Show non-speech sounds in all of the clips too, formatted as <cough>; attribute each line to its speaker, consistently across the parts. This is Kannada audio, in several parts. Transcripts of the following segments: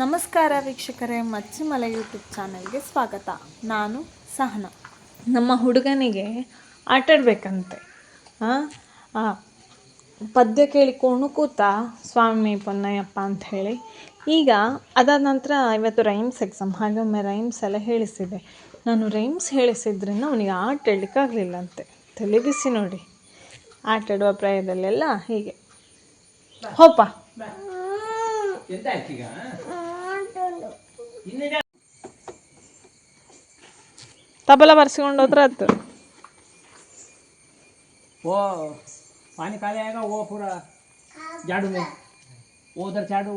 Speaker 1: ನಮಸ್ಕಾರ ವೀಕ್ಷಕರೇ ಮಚ್ಚಿಮಲೆ ಯೂಟ್ಯೂಬ್ ಚಾನಲ್ಗೆ ಸ್ವಾಗತ. ನಾನು ಸಹನ. ನಮ್ಮ ಹುಡುಗನಿಗೆ ಆಟಾಡಬೇಕಂತೆ ಪದ್ಯ ಕೇಳಿಕೊಂಡು ಕೂತ ಸ್ವಾಮಿ ಪೊನ್ನಯ್ಯಪ್ಪ ಅಂತ ಹೇಳಿ. ಈಗ ಅದಾದ ನಂತರ ಇವತ್ತು ರೈಮ್ಸ್ ಎಕ್ಸಾಮ್ ಹಾಗೊಮ್ಮೆ ರೈಮ್ಸ್ ಎಲ್ಲ ಹೇಳಿಸಿದೆ. ನಾನು ರೈಮ್ಸ್ ಹೇಳಿಸಿದ್ರಿಂದ ಅವನಿಗೆ ಆಟ ಹೇಳಲಿಕ್ಕಾಗಲಿಲ್ಲಂತೆ ತಲೆಬಿಸಿ ತಲೆ ಬಿಸಿ ನೋಡಿ ಆಟಾಡುವ ಪ್ರಾಯದಲ್ಲೆಲ್ಲ ಹೀಗೆ. ಹೋಪ ತಬಲ ಬರ್ಸ್ಕೊಂಡು ಹೋದ್ರೆ ಆಯ್ತು.
Speaker 2: ಓ ಪಾನಿ ಖಾಲಿ ಆಗ ಓ ಪೂರ ಜಾಡು ಮೇ. ಓದರ್ ಜಾಡು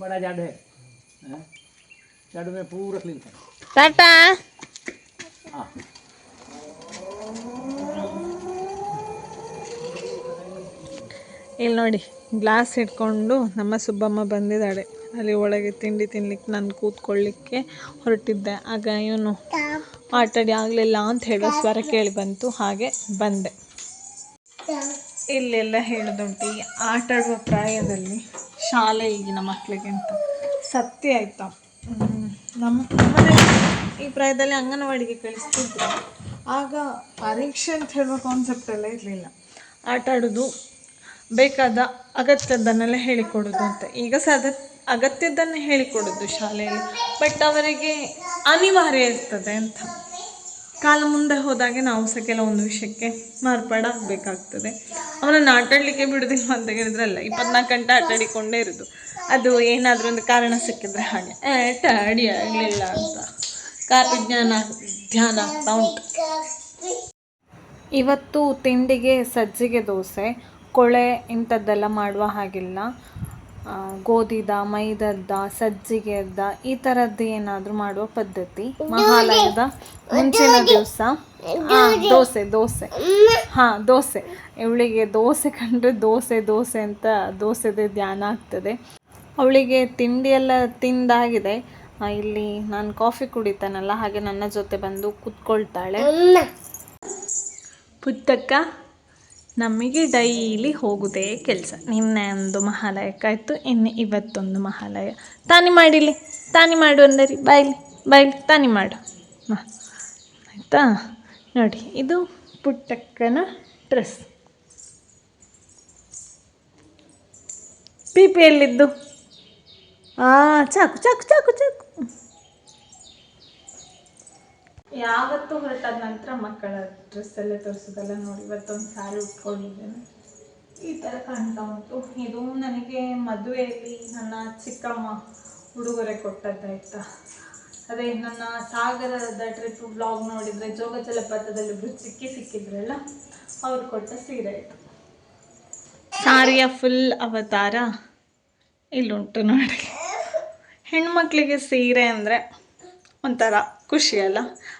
Speaker 2: ಬಡ ಜಾಡು ಹೇ ಜಾಡು ಮೇ ಪೂರ ಕ್ಲೀನ್
Speaker 1: ಟಾಟಾ? ಇಲ್ಲಿ ನೋಡಿ ಗ್ಲಾಸ್ ಇಟ್ಕೊಂಡು ನಮ್ಮ ಸುಬ್ಬಮ್ಮ ಬಂದಿದ್ದಾಳೆ. ಅಲ್ಲಿ ಒಳಗೆ ತಿಂಡಿ ತಿನ್ಲಿಕ್ಕೆ ನಾನು ಕೂತ್ಕೊಳ್ಳಿಕ್ಕೆ ಹೊರಟಿದ್ದೆ. ಆಗ ಇವನು ಆಟಾಡಿ ಆಗಲಿಲ್ಲ ಅಂತ ಹೇಳೋ ಸ್ವರ ಕೇಳಿ ಬಂತು. ಹಾಗೆ ಬಂದೆ. ಇಲ್ಲೆಲ್ಲ ಹೇಳೋದುಂಟು. ಈ ಆಟಾಡುವ ಪ್ರಾಯದಲ್ಲಿ ಶಾಲೆ ಈಗಿನ ಮಕ್ಕಳಿಗೆ ಅಂತ ಸತ್ಯ ಆಯ್ತಾ? ನಮ್ಮ ಈ ಪ್ರಾಯದಲ್ಲಿ ಅಂಗನವಾಡಿಗೆ ಕಳಿಸ್ತಿದ್ರು. ಆಗ ಪರೀಕ್ಷೆ ಅಂತ ಹೇಳುವ ಕಾನ್ಸೆಪ್ಟ್ ಎಲ್ಲ ಇರಲಿಲ್ಲ. ಆಟಾಡೋದು ಬೇಕಾದ ಅಗತ್ಯದ್ದನ್ನೆಲ್ಲ ಹೇಳಿಕೊಡೋದು ಅಂತ. ಈಗ ಸದ ಅಗತ್ಯದನ್ನೇ ಹೇಳಿಕೊಡೋದು ಶಾಲೆಯಲ್ಲಿ. ಬಟ್ ಅವರಿಗೆ ಅನಿವಾರ್ಯ ಇರ್ತದೆ ಅಂತ. ಕಾಲ ಮುಂದೆ ಹೋದಾಗೆ ನಾವು ಸಹ ಕೆಲವೊಂದು ವಿಷಯಕ್ಕೆ ಮಾರ್ಪಾಡಾಗಬೇಕಾಗ್ತದೆ. ಅವನನ್ನು ಆಟಾಡಲಿಕ್ಕೆ ಬಿಡೋದಿಲ್ಲ ಅಂತ ಹೇಳಿದ್ರಲ್ಲ ಇಪ್ಪತ್ನಾಲ್ಕು ಗಂಟೆ ಆಟಾಡಿಕೊಂಡೇ ಇರೋದು. ಅದು ಏನಾದರೂ ಒಂದು ಕಾರಣ ಸಿಕ್ಕಿದ್ರೆ ಹಾಗೆ. "ಏ, ಆಟ ಆಗಲಿಲ್ಲ ಅಂತ. ಕಾಪಿ ಧ್ಯಾನ ಆಗ್ತಾ ಇವತ್ತು ತಿಂಡಿಗೆ ಸಜ್ಜಿಗೆ ದೋಸೆ ಕೊಳೆ ಇಂಥದ್ದೆಲ್ಲ ಮಾಡುವ ಹಾಗಿಲ್ಲ. ಗೋಧಿದ ಮೈದದ್ದ ಸಜ್ಜಿಗೆದ್ದ ಈ ತರದ್ದು ಏನಾದರೂ ಮಾಡುವ ಪದ್ಧತಿ? ಮಹಾಲಯದ ಮುಂಚಿನ ದಿವಸ? ದೋಸೆ ದೋಸೆ. ಹಾ ದೋಸೆ. ಇವಳಿಗೆ ದೋಸೆ ಕಂಡ್ರೆ ದೋಸೆ ದೋಸೆ ಅಂತ ದೋಸೆದೆ ಧ್ಯಾನ ಆಗ್ತದೆ. ಅವಳಿಗೆ ತಿಂಡಿ ಎಲ್ಲ ತಿಂದಾಗಿದೆ. ಇಲ್ಲಿ ನಾನು ಕಾಫಿ ಕುಡಿತಾನಲ್ಲ ಹಾಗೆ ನನ್ನ ಜೊತೆ ಬಂದು ಕುತ್ಕೊಳ್ತಾಳೆ. ಪುಟ್ಟಕ್ಕ ನಮಗೆ ಡೈಲಿ ಹೋಗುದೇ ಕೆಲಸ. ನಿನ್ನೆ ಒಂದು ಮಹಾಲಯಕ್ಕಾಯ್ತು, ಇನ್ನು ಇವತ್ತೊಂದು ಮಹಾಲಯ. ತಾನಿ ಮಾಡಿಲಿ ತಾನಿ ಮಾಡು ಅಂದರಿ. ಬಾಯ್ಲಿ ಬಾಯ್ಲಿ ತಾನಿ ಮಾಡು. ಆಯಿತಾ? ನೋಡಿ, ಇದು ಪುಟ್ಟಕ್ಕನ ಡ್ರೆಸ್. ಪಿ ಪಿ, ಎಲ್ಲಿದ್ದು? ಹಾಂ ಚಾಕು ಚಾಕು ಚಾಕು ಚಾಕು. ಯಾವತ್ತು ಹೊರಟಾದ ನಂತರ ಮಕ್ಕಳ ಡ್ರೆಸ್ ಎಲ್ಲ ತೋರಿಸೋದೆಲ್ಲ ನೋಡಿ, ಇವತ್ತೊಂದು ಸ್ಯಾರಿ ಉಟ್ಕೊಂಡಿದ್ದೇನೆ. ಈ ಥರ ಕಾಣ್ತಾ ಉಂಟು. ಇದು ನನಗೆ ಮದುವೆಯಲ್ಲಿ ನನ್ನ ಚಿಕ್ಕಮ್ಮ ಉಡುಗೊರೆ ಕೊಟ್ಟದ್ದಾಯ್ತಾ? ಅದೇ ನನ್ನ ಸಾಗರದ ಟ್ರಿಪ್ ಬ್ಲಾಗ್ ನೋಡಿದರೆ, ಜೋಗ ಜಲಪಾತದಲ್ಲಿ ಒಬ್ಬರು ಚಿಕ್ಕಿ ಸಿಕ್ಕಿದ್ರಲ್ಲ, ಅವ್ರು ಕೊಟ್ಟ ಸೀರೆ ಆಯಿತು ಸಾರಿಯ ಫುಲ್ ಅವತಾರ ಇಲ್ಲುಂಟು ನೋಡಿ. ಹೆಣ್ಮಕ್ಳಿಗೆ ಸೀರೆ ಅಂದರೆ ಒಂಥರ ಖುಷಿ ಅಲ್ಲ?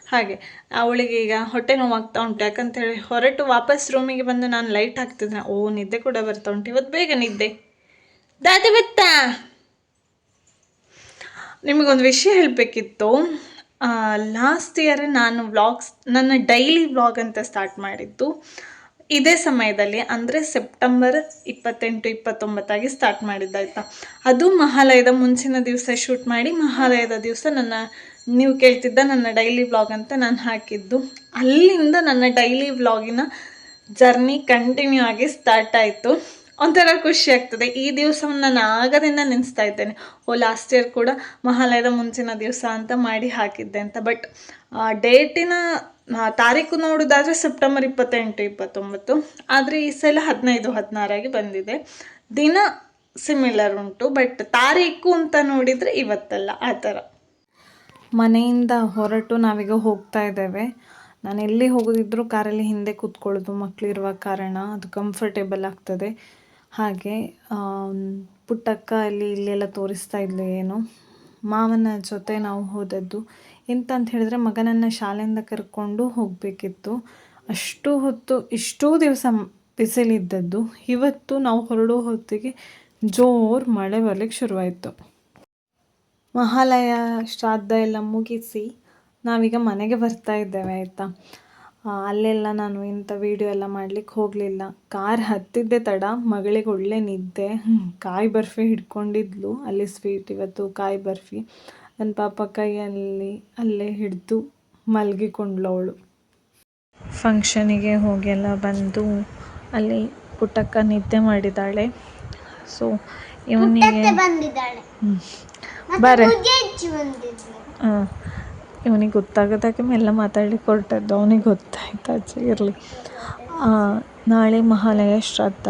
Speaker 1: ಹಾಗೆ, ಅವಳಿಗೆ ಈಗ ಹೊಟ್ಟೆ ನೋವಾಗ್ತಾ ಉಂಟು. ಯಾಕಂತೇಳಿ ಹೊರಟು ವಾಪಸ್ ರೂಮಿಗೆ ಬಂದು ನಾನು ಲೈಟ್ ಹಾಕ್ತಿದ್ದೆ ಓ, ನಿದ್ದೆ ಕೂಡ ಬರ್ತಾ ಉಂಟು. ಇವತ್ತು ಬೇಗ ನಿದ್ದೆ. ದಾದಿ ಬತ್ತಾ! ನಿಮಗೊಂದು ವಿಷಯ ಹೇಳಬೇಕಿತ್ತು. ಲಾಸ್ಟ್ ಇಯರ್ ನಾನು ವ್ಲಾಗ್ಸ್ ನನ್ನ ಡೈಲಿ ವ್ಲಾಗ್ ಅಂತ ಸ್ಟಾರ್ಟ್ ಮಾಡಿದ್ದು. ಇದೇ ಸಮಯದಲ್ಲಿ ಅಂದರೆ ಸೆಪ್ಟೆಂಬರ್ ಇಪ್ಪತ್ತೆಂಟು, ಇಪ್ಪತ್ತೊಂಬತ್ತಾಗಿ ಸ್ಟಾರ್ಟ್ ಮಾಡಿದ್ದಾಯ್ತಾ. ಅದು ಮಹಾಲಯದ ಮುಂಚಿನ ದಿವಸ ಶೂಟ್ ಮಾಡಿ ಮಹಾಲಯದ ದಿವಸ ನನ್ನ, ನೀವು ಕೇಳ್ತಿದ್ದ ನನ್ನ ಡೈಲಿ ವ್ಲಾಗ್ ಅಂತ ನಾನು ಹಾಕಿದ್ದು. ಅಲ್ಲಿಂದ ನನ್ನ ಡೈಲಿ ವ್ಲಾಗಿನ ಜರ್ನಿ ಕಂಟಿನ್ಯೂ ಆಗಿ ಸ್ಟಾರ್ಟ್ ಆಯಿತು. ಒಂಥರ ಖುಷಿ ಆಗ್ತದೆ. ಈ ದಿವಸವನ್ನು ನಾನು ಆಗದಿಂದ ನೆನೆಸ್ತಾ ಇದ್ದೇನೆ. ಓ ಲಾಸ್ಟ್ ಇಯರ್ ಕೂಡ ಮಹಾಲಯದ ಮುಂಚಿನ ದಿವಸ ಅಂತ ಮಾಡಿ ಹಾಕಿದ್ದೆ ಅಂತ. ಬಟ್ ಡೇಟಿನ ತಾರೀಕು ನೋಡೋದಾದರೆ ಸೆಪ್ಟೆಂಬರ್ ಇಪ್ಪತ್ತೆಂಟು, ಇಪ್ಪತ್ತೊಂಬತ್ತು. ಆದರೆ ಈ ಸಲ ಹದಿನೈದು ಹದಿನಾರಾಗಿ ಬಂದಿದೆ. ದಿನ ಸಿಮಿಲರ್ ಉಂಟು. ಬಟ್ ತಾರೀಕು ಅಂತ ನೋಡಿದರೆ ಇವತ್ತಲ್ಲ, ಆ ಥರ. ಮನೆಯಿಂದ ಹೊರಟು ನಾವೀಗ ಹೋಗ್ತಾ ಇದ್ದೇವೆ. ನಾನು ಎಲ್ಲಿ ಹೋಗೋದಿದ್ರೂ ಕಾರಲ್ಲಿ ಹಿಂದೆ ಕೂತ್ಕೊಳ್ಳೋದು ಮಕ್ಕಳಿರುವ ಕಾರಣ. ಅದು ಕಂಫರ್ಟೇಬಲ್ ಆಗ್ತದೆ. ಹಾಗೆ ಪುಟ್ಟಕ್ಕ ಅಲ್ಲಿ ಇಲ್ಲೆಲ್ಲ ತೋರಿಸ್ತಾ ಇದ್ಲು ಏನು. ಮಾವನ ಜೊತೆ ನಾವು ಹೋದದ್ದು. ಎಂತ ಅಂತ ಹೇಳಿದ್ರೆ ಮಗನನ್ನು ಶಾಲೆಯಿಂದ ಕರ್ಕೊಂಡು ಹೋಗಬೇಕಿತ್ತು. ಅಷ್ಟು ಹೊತ್ತು, ಇಷ್ಟೂ ದಿವಸ ಬಿಸಿಲಿದ್ದದ್ದು. ಇವತ್ತು ನಾವು ಹೊರಡೋ ಹೊತ್ತಿಗೆ ಜೋರು ಮಳೆ ಬರಲಿಕ್ಕೆ ಶುರುವಾಯಿತು. ಮಹಾಲಯ ಶ್ರಾದ್ದ ಎಲ್ಲ ಮುಗಿಸಿ ನಾವೀಗ ಮನೆಗೆ ಬರ್ತಾ ಇದ್ದೇವೆ, ಆಯಿತಾ? ಅಲ್ಲೆಲ್ಲ ನಾನು ಇಂಥ ವೀಡಿಯೋ ಎಲ್ಲ ಮಾಡ್ಲಿಕ್ಕೆ ಹೋಗಲಿಲ್ಲ. ಕಾರ್ ಹತ್ತಿದ್ದೆ ತಡ ಮಗಳಿಗೆ ಒಳ್ಳೆ ನಿದ್ದೆ. ಕಾಯಿ ಬರ್ಫಿ ಹಿಡ್ಕೊಂಡಿದ್ಲು ಅಲ್ಲಿ ಸ್ವೀಟ್ ಇವತ್ತು ಕಾಯಿ ಬರ್ಫಿ. ನನ್ನ ಪಾಪ ಕೈಯಲ್ಲಿ ಅಲ್ಲೇ ಹಿಡಿದು ಮಲಗಿಕೊಂಡ್ಳು ಅವಳು. ಫಂಕ್ಷನಿಗೆ ಹೋಗಿ ಎಲ್ಲ ಬಂದು ಅಲ್ಲಿ ಪುಟ್ಟಕ್ಕ ನಿದ್ದೆ ಮಾಡಿದ್ದಾಳೆ. ಸೊ ಇವನಿಗೆ ಬರೇ.
Speaker 3: ಹಾಂ.
Speaker 1: ಇವನಿಗೆ ಗೊತ್ತಾಗದಾಗೆ ಮೆಲ್ಲ ಮಾತಾಡಿ ಹೊರಟದ್ದು ಅವನಿಗೆ ಗೊತ್ತಾಯ್ತು ಆಚೆ ಇರಲಿ. ನಾಳೆ ಮಹಾಲಯ ಶ್ರಾದ್ದ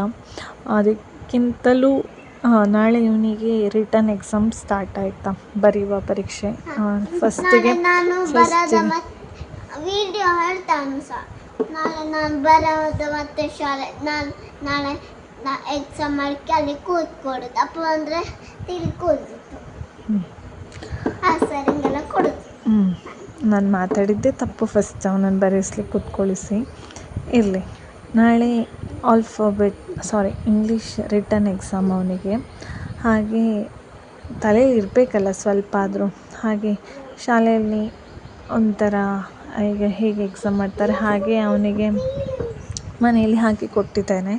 Speaker 1: ಅದಕ್ಕಿಂತಲೂ ಆ, ನಾಳೆ ಇವನಿಗೆ ರಿಟರ್ನ್ ಎಕ್ಸಾಮ್ ಸ್ಟಾರ್ಟ್ ಆಯಿತಾ ಬರೆಯುವ ಪರೀಕ್ಷೆ. ಫಸ್ಟಿಗೆ
Speaker 3: ವಿಡಿಯೋ ಹೇಳ್ತಾನು ಸಹ ನಾಳೆ ನಾನು ಬರೋದು ಮತ್ತೆ ಶಾಲೆ ನಾನು ನಾಳೆ ನಾ ಎಕ್ಸಾಮ್ ಮಾಡಿ ಅಲ್ಲಿ ಕೂತ್ಕೊಡುದು ಅಪ್ಪ ಅಂದರೆ ತಿಳ್ಕೊಳ್ತಿತ್ತು ಆ ಸರ್ ಹಿಂಗೆಲ್ಲ ಕೊಡುದು.
Speaker 1: ನಾನು ಮಾತಾಡಿದ್ದೆ ತಪ್ಪು ಫಸ್ಟ್ ಅವನನ್ನು ಬರೆಸ್ಲಿಕ್ಕೆ ಕೂತ್ಕೊಳಿಸಿ. ಇರಲಿ. ನಾಳೆ alphabet sorry English written exam ಅವನಿಗೆ. ಹಾಗೆ ತಲೆಯಲ್ಲಿ ಇರಬೇಕಲ್ಲ ಸ್ವಲ್ಪ ಆದರೂ. ಹಾಗೆ ಶಾಲೆಯಲ್ಲಿ ಒಂಥರ ಈಗ ಹೇಗೆ ಎಕ್ಸಾಮ್ ಮಾಡ್ತಾರೆ, ಹಾಗೆ ಅವನಿಗೆ ಮನೆಯಲ್ಲಿ ಹಾಕಿ ಕೊಟ್ಟಿದ್ದೇನೆ.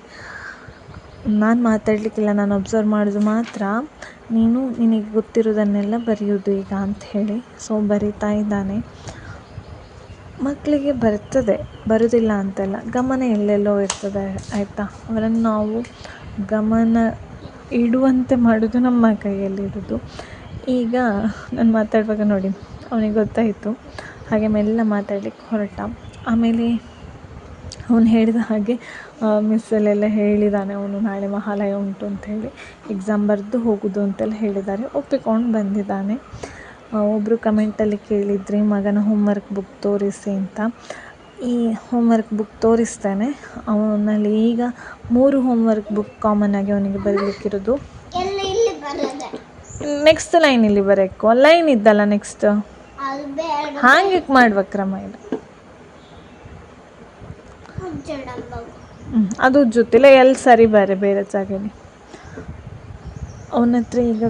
Speaker 1: ನಾನು ಮಾತಾಡಲಿಕ್ಕಿಲ್ಲ, ನಾನು ಒಬ್ಸರ್ವ್ ಮಾಡೋದು ಮಾತ್ರ. ನೀನು ನಿನಗೆ ಗೊತ್ತಿರೋದನ್ನೆಲ್ಲ ಬರೆಯೋದು ಈಗ ಅಂತ ಹೇಳಿ. ಸೊ ಬರಿತಾ ಇದ್ದಾನೆ. ಮಕ್ಕಳಿಗೆ ಬರ್ತದೆ, ಬರೋದಿಲ್ಲ ಅಂತಲ್ಲ. ಗಮನ ಎಲ್ಲೆಲ್ಲೋ ಇರ್ತದೆ, ಆಯಿತಾ? ಅವರನ್ನು ನಾವು ಗಮನ ಇಡುವಂತೆ ಮಾಡೋದು ನಮ್ಮ ಕೈಯಲ್ಲಿರೋದು. ಈಗ ನಾನು ಮಾತಾಡುವಾಗ ನೋಡಿ, ಅವನಿಗೆ ಗೊತ್ತಾಯಿತು. ಹಾಗೆ ಮೆಲ್ಲ ಮಾತಾಡ್ಲಿಕ್ಕೆ ಹೊರಟ. ಆಮೇಲೆ ಅವನು ಹೇಳಿದ ಹಾಗೆ ಮಿಸ್ಸಲ್ಲೆಲ್ಲ ಹೇಳಿದ್ದಾನೆ ಅವನು ನಾಳೆ ಮಹಾಲಯ ಉಂಟು ಅಂತ ಹೇಳಿ. ಎಕ್ಸಾಮ್ ಬರೆದು ಹೋಗೋದು ಅಂತೆಲ್ಲ ಹೇಳಿದ್ದಾರೆ ಒಪ್ಪಿಕೊಂಡು ಬಂದಿದ್ದಾನೆ. ಒಬ್ಬರು ಕಮೆಂಟಲ್ಲಿ ಕೇಳಿದ್ರಿ ಮಗನ ಹೋಮ್ವರ್ಕ್ ಬುಕ್ ತೋರಿಸಿ ಅಂತ. ಈ ಹೋಮ್ವರ್ಕ್ ಬುಕ್ ತೋರಿಸ್ತಾನೆ. ಅವನಲ್ಲಿ ಈಗ ಮೂರು ಹೋಮ್ವರ್ಕ್ ಬುಕ್ ಕಾಮನ್ ಆಗಿ ಅವನಿಗೆ ಬರಲಿಕ್ಕಿರೋದು. ನೆಕ್ಸ್ಟ್ ಲೈನ್ ಇಲ್ಲಿ ಬರೋಕ್ಕೋ ಲೈನ್ ಇದ್ದಲ್ಲ ನೆಕ್ಸ್ಟ್
Speaker 3: ಹಾಂಗೆ ಬೇಡ.
Speaker 1: ಹಾಗೆ ಮಾಡುವ ಕ್ರಮ ಇಲ್ಲ ಅದು ಜೊತೆಲೆ ಎಲ್ಲಿ ಸರಿ ಬೇರೆ ಬೇರೆ ಜಾಗನೇ. ಅವನ ಹತ್ರ ಈಗ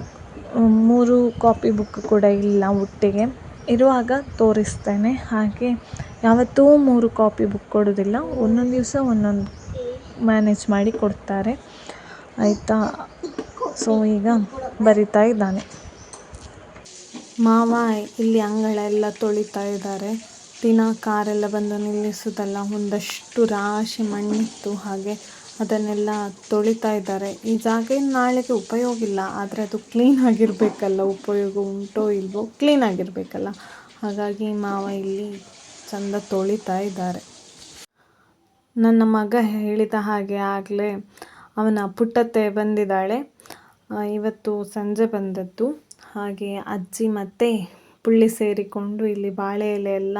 Speaker 1: ಮೂರು ಕಾಪಿ ಬುಕ್ ಕೂಡ ಇಲ್ಲ ಒಟ್ಟಿಗೆ. ಇರುವಾಗ ತೋರಿಸ್ತೇನೆ. ಹಾಗೆ ಯಾವತ್ತೂ ಮೂರು ಕಾಪಿ ಬುಕ್ ಕೊಡೋದಿಲ್ಲ ಒಂದೊಂದು ದಿವಸ ಒಂದೊಂದು ಮ್ಯಾನೇಜ್ ಮಾಡಿ ಕೊಡ್ತಾರೆ. ಆಯಿತಾ? ಸೊ ಈಗ ಬರಿತಾ ಇದ್ದಾನೆ. ಮಾವ ಇಲ್ಲಿ ಅಂಗಳ ಎಲ್ಲ ತೊಳಿತಾ ಇದ್ದಾರೆ. ದಿನ ಕಾರೆಲ್ಲ ಬಂದು ನಿಲ್ಲಿಸೋದಲ್ಲ ಒಂದಷ್ಟು ರಾಶಿ ಮಣ್ಣಿತ್ತು ಹಾಗೆ ಅದನ್ನೆಲ್ಲ ತೊಳಿತಾ ಇದ್ದಾರೆ. ಈ ಜಾಗ ನಾಳೆಗೆ ಉಪಯೋಗ ಇಲ್ಲ, ಆದರೆ ಅದು ಕ್ಲೀನ್ ಆಗಿರಬೇಕಲ್ಲ, ಉಪಯೋಗ ಉಂಟೋ ಇಲ್ವೋ ಕ್ಲೀನ್ ಆಗಿರಬೇಕಲ್ಲ. ಹಾಗಾಗಿ ಮಾವ ಇಲ್ಲಿ ಚಂದ ತೊಳಿತಾ ಇದ್ದಾರೆ. ನನ್ನ ಮಗ ಹೇಳಿದ ಹಾಗೆ ಆಗಲೇ ಅವನ ಪುಟ್ಟತ್ತೆ ಬಂದಿದ್ದಾಳೆ. ಇವತ್ತು ಸಂಜೆ ಬಂದದ್ದು. ಹಾಗೆ ಅಜ್ಜಿ ಮತ್ತು ಪುಳ್ಳಿ ಸೇರಿಕೊಂಡು ಇಲ್ಲಿ ಬಾಳೆ ಎಲೆ ಎಲ್ಲ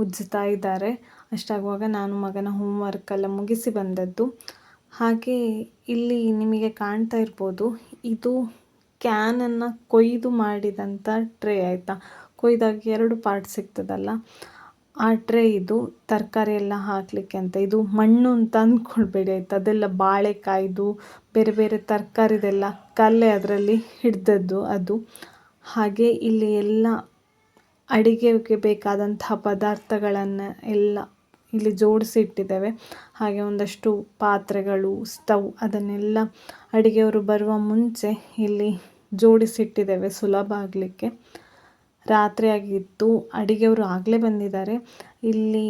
Speaker 1: ಉಜ್ಜುತ್ತಾ ಇದ್ದಾರೆ. ಅಷ್ಟಾಗುವಾಗ ನಾನು ಮಗನ ಹೋಮ್ವರ್ಕ್ ಎಲ್ಲ ಮುಗಿಸಿ ಬಂದದ್ದು. ಹಾಗೆ ಇಲ್ಲಿ ನಿಮಗೆ ಕಾಣ್ತಾ ಇರ್ಬೋದು, ಇದು ಕ್ಯಾನನ್ನು ಕೊಯ್ದು ಮಾಡಿದಂಥ ಟ್ರೇ ಆಯಿತಾ? ಕೊಯ್ದಾಗ ಎರಡು ಪಾರ್ಟ್ ಸಿಗ್ತದಲ್ಲ. ಆ ಟ್ರೇ ಇದು ತರಕಾರಿ ಎಲ್ಲ ಹಾಕಲಿಕ್ಕೆ ಅಂತ, ಇದು ಮಣ್ಣು ಅಂತ ಅಂದ್ಕೊಳ್ಬೇಡಿ ಆಯ್ತು? ಅದೆಲ್ಲ ಬಾಳೆಕಾಯ್ದು, ಬೇರೆ ಬೇರೆ ತರಕಾರಿದೆಲ್ಲ ಕಲ್ಲೆ ಅದರಲ್ಲಿ ಹಿಡ್ದದ್ದು ಅದು. ಹಾಗೆ ಇಲ್ಲಿ ಎಲ್ಲ ಅಡಿಗೆಗೆ ಬೇಕಾದಂತಹ ಪದಾರ್ಥಗಳನ್ನು ಎಲ್ಲ ಇಲ್ಲಿ ಜೋಡಿಸಿ ಇಟ್ಟಿದ್ದೇವೆ ಹಾಗೆ ಒಂದಷ್ಟು ಪಾತ್ರೆಗಳು, ಸ್ಟವ್ ಅದನ್ನೆಲ್ಲ ಅಡಿಗೆಯವರು ಬರುವ ಮುಂಚೆ ಇಲ್ಲಿ ಜೋಡಿಸಿಟ್ಟಿದ್ದೇವೆ ಸುಲಭ ಆಗಲಿಕ್ಕೆ. ರಾತ್ರಿ ಆಗಿತ್ತು, ಅಡಿಗೆಯವರು ಆಗಲೇ ಬಂದಿದ್ದಾರೆ. ಇಲ್ಲಿ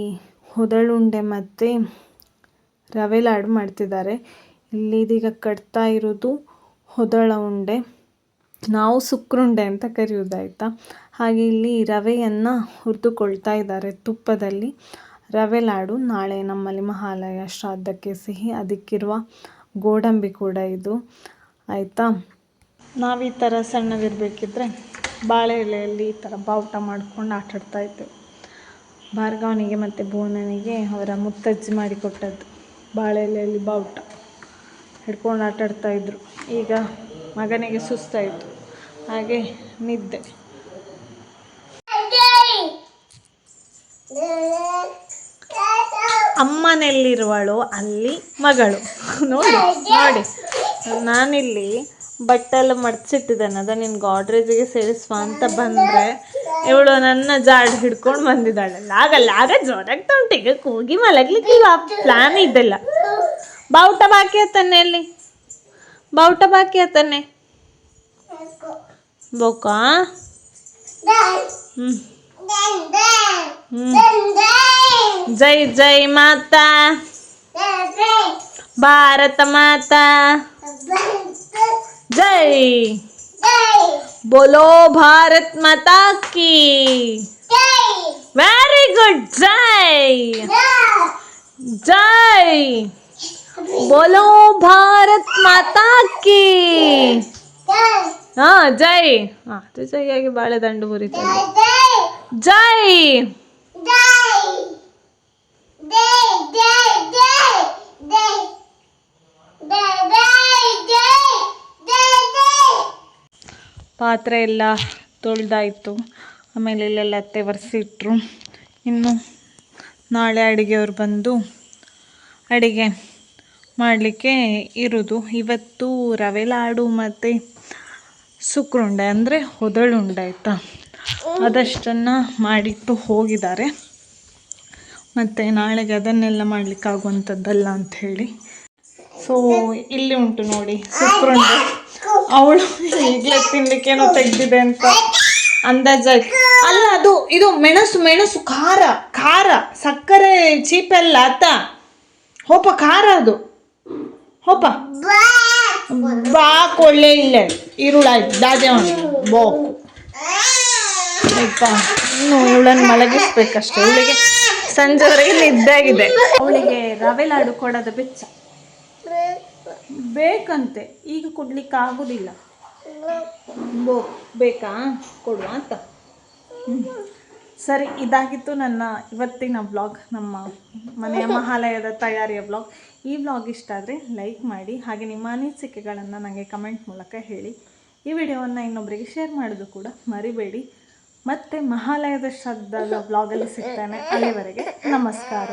Speaker 1: ಹೊದಳುಂಡೆ ಮತ್ತು ರವೆ ಲಾಡು ಮಾಡ್ತಿದ್ದಾರೆ. ಇಲ್ಲಿ ಇದೀಗ ಕಟ್ತಾ ಇರೋದು ಹೊದಳ ಉಂಡೆ. ನಾವು ಸುಕ್ರುಂಡೆ ಅಂತ ಕರೆಯೋದಾಯ್ತಾ ಹಾಗೆ ಇಲ್ಲಿ ರವೆಯನ್ನು ಹುರಿದುಕೊಳ್ತಾ ಇದ್ದಾರೆ ತುಪ್ಪದಲ್ಲಿ. ರವೆ ಲಾಡು ನಾಳೆ ನಮ್ಮಲ್ಲಿ ಮಹಾಲಯ ಶ್ರಾದ್ದಕ್ಕೆ ಸಿಹಿ, ಅದಕ್ಕಿರುವ ಗೋಡಂಬಿ ಕೂಡ ಇದು. ಆಯಿತಾ? ನಾವು ಈ ಥರ ಸಣ್ಣದಿರಬೇಕಿದ್ರೆ ಬಾಳೆ ಎಲೆಯಲ್ಲಿ ಈ ಥರ ಬಾವುಟ ಮಾಡ್ಕೊಂಡು ಆಟಾಡ್ತಾ ಇದ್ದೆವು ಭಾರ್ಗವನಿಗೆ ಮತ್ತು ಬೋನನಿಗೆ ಅವರ ಮುತ್ತಜ್ಜಿ ಮಾಡಿಕೊಟ್ಟದ್ದು ಬಾಳೆ ಎಲೆಯಲ್ಲಿ ಬಾವುಟ. ಹಿಡ್ಕೊಂಡು ಆಟಾಡ್ತಾ ಇದ್ರು. ಈಗ ಮಗನಿಗೆ ಸುಸ್ತಾಯಿತು. ಹಾಗೆ ನಿದ್ದೆ. ಅಮ್ಮನೆಲ್ಲಿರುವಳು, ಅಲ್ಲಿ ಮಗಳು. ನೋಡಿ ನೋಡಿ. ನಾನಿಲ್ಲಿ ಬಟ್ಟೆ ಎಲ್ಲ ಮಡ್ಚಿಟ್ಟಿದ್ದಾನೆ. ಅದ ನಿನ್ನ ಗಾಡ್ರೇಜಿಗೆ ಸೇರಿಸುವ ಅಂತ ಬಂದ್ರೆ ಇವಳು ನನ್ನ ಜಾಡ್ ಹಿಡ್ಕೊಂಡು ಬಂದಿದ್ದಾಳೆ. ಆಗಲ್ಲ ಆಗ ಜೋರಾಗಿ ತೊಂಟಿಗೆ ಕೂಗಿ ಮಲಗ್ಲಿಕ್ಕೆ ಪ್ಲಾನ್ ಇದೆಲ್ಲ ಬಾವುಟ ಬಾಕಿ ಆತನೆ ಅಲ್ಲಿ. ಬಾವುಟ ಬಾಕಿ ಆತನೆ బొక్క జై జై మాత భారత మాత జై बोलो भारत माता की। वेरी गुड जय। जय। बोलो भारत माता की। ಹಾ ಜೈ. ಹಾ ಅದು ಬಾಳೆ ಬಾಳೆದಂಡು ಮುರಿತಾರೆ ಜೈ. ಪಾತ್ರೆ ಎಲ್ಲ ತೊಳೆದಾಯಿತು. ಆಮೇಲೆ ಇಲ್ಲೆಲ್ಲ ಅತ್ತೆ ಒರೆಸಿಟ್ರು. ಇನ್ನು ನಾಳೆ ಅಡುಗೆಯವ್ರು ಬಂದು ಅಡುಗೆ ಮಾಡಲಿಕ್ಕೆ ಇರೋದು. ಇವತ್ತು ರವೆ ಲಾಡು ಮತ್ತು ಸುಕ್ರುಂಡೆ ಅಂದರೆ ಹೊದಳುಂಡೆ ಆಯಿತಾ? ಅದಷ್ಟನ್ನು ಮಾಡಿಟ್ಟು ಹೋಗಿದ್ದಾರೆ. ಮತ್ತು ನಾಳೆಗೆ ಅದನ್ನೆಲ್ಲ ಮಾಡಲಿಕ್ಕಾಗುವಂಥದ್ದಲ್ಲ ಅಂತ ಹೇಳಿ. ಸೊ ಇಲ್ಲಿ ಉಂಟು ನೋಡಿ ಸುಕ್ರುಂಡೆ ಅವಳು ಈಗಲೇ ತಿನ್ಲಿಕ್ಕೇನೋ ತೆಗ್ದಿದೆ ಅಂತ ಅಂದಾಜಾಯ್ತು. ಅಲ್ಲ, ಅದು, ಇದು ಮೆಣಸು ಮೆಣಸು, ಖಾರ ಖಾರ, ಸಕ್ಕರೆ ಚೀಪೆಲ್ಲ ಆತ ಹೋಪ, ಖಾರ ಅದು. ಹೋಪ. ಬಾ ಕೊಳ್ಳೆ ಇಲ್ಲ. ಈರುಳ್ಳಿ ದಾಜೆ ಬಾಕು ಆಯ್ತಾ ಇನ್ನು ಇವಳನ್ನು ಮಲಗಿಸ್ಬೇಕಷ್ಟೆ. ಇವಳಿಗೆ ಸಂಜೆವರೆಗೆ ನಿದ್ದಾಗಿದೆ. ಅವಳಿಗೆ ರವೆ ಲಾಡು ಕೊಡೋದ ಬೆಚ್ಚ. ಬೇಕಂತೆ. ಈಗ ಕೊಡ್ಲಿಕ್ಕೆ ಆಗುದಿಲ್ಲ. ಬೋ, ಬೇಕಾ? ಕೊಡುವ ಅಂತ. ಹ್ಮ್. ಸರಿ ಇದಾಗಿತ್ತು ನನ್ನ ಇವತ್ತಿನ ಬ್ಲಾಗ್ ನಮ್ಮ ಮನೆಯ <laughs> ಮಹಾಲಯದ ತಯಾರಿಯ ಬ್ಲಾಗ್ ಈ ಬ್ಲಾಗ್ ಇಷ್ಟ ಆದರೆ ಲೈಕ್ ಮಾಡಿ ಹಾಗೆ ನಿಮ್ಮ ಅನಿಸಿಕೆಗಳನ್ನು ನನಗೆ ಕಮೆಂಟ್ ಮೂಲಕ ಹೇಳಿ. ಈ ವಿಡಿಯೋವನ್ನು ಇನ್ನೊಬ್ಬರಿಗೆ ಶೇರ್ ಮಾಡೋದು ಕೂಡ ಮರಿಬೇಡಿ. ಮತ್ತೆ ಮಹಾಲಯದ ಶ್ರದ್ಧದ ಬ್ಲಾಗಲ್ಲಿ ಸಿಗ್ತಾನೆ ಅಲ್ಲಿವರೆಗೆ. ನಮಸ್ಕಾರ.